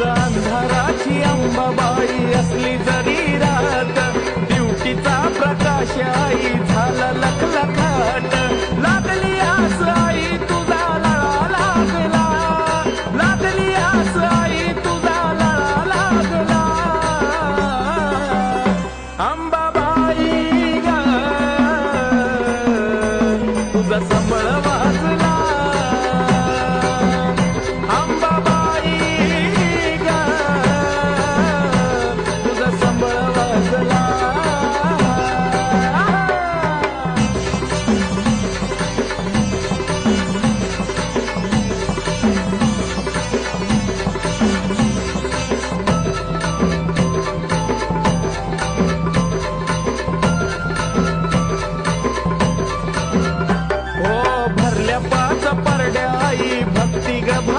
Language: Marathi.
रात अंधाराची अंबाबाई असली जरी रात ड्युटीचा प्रकाश आई झाला लक्ष Мегаблок.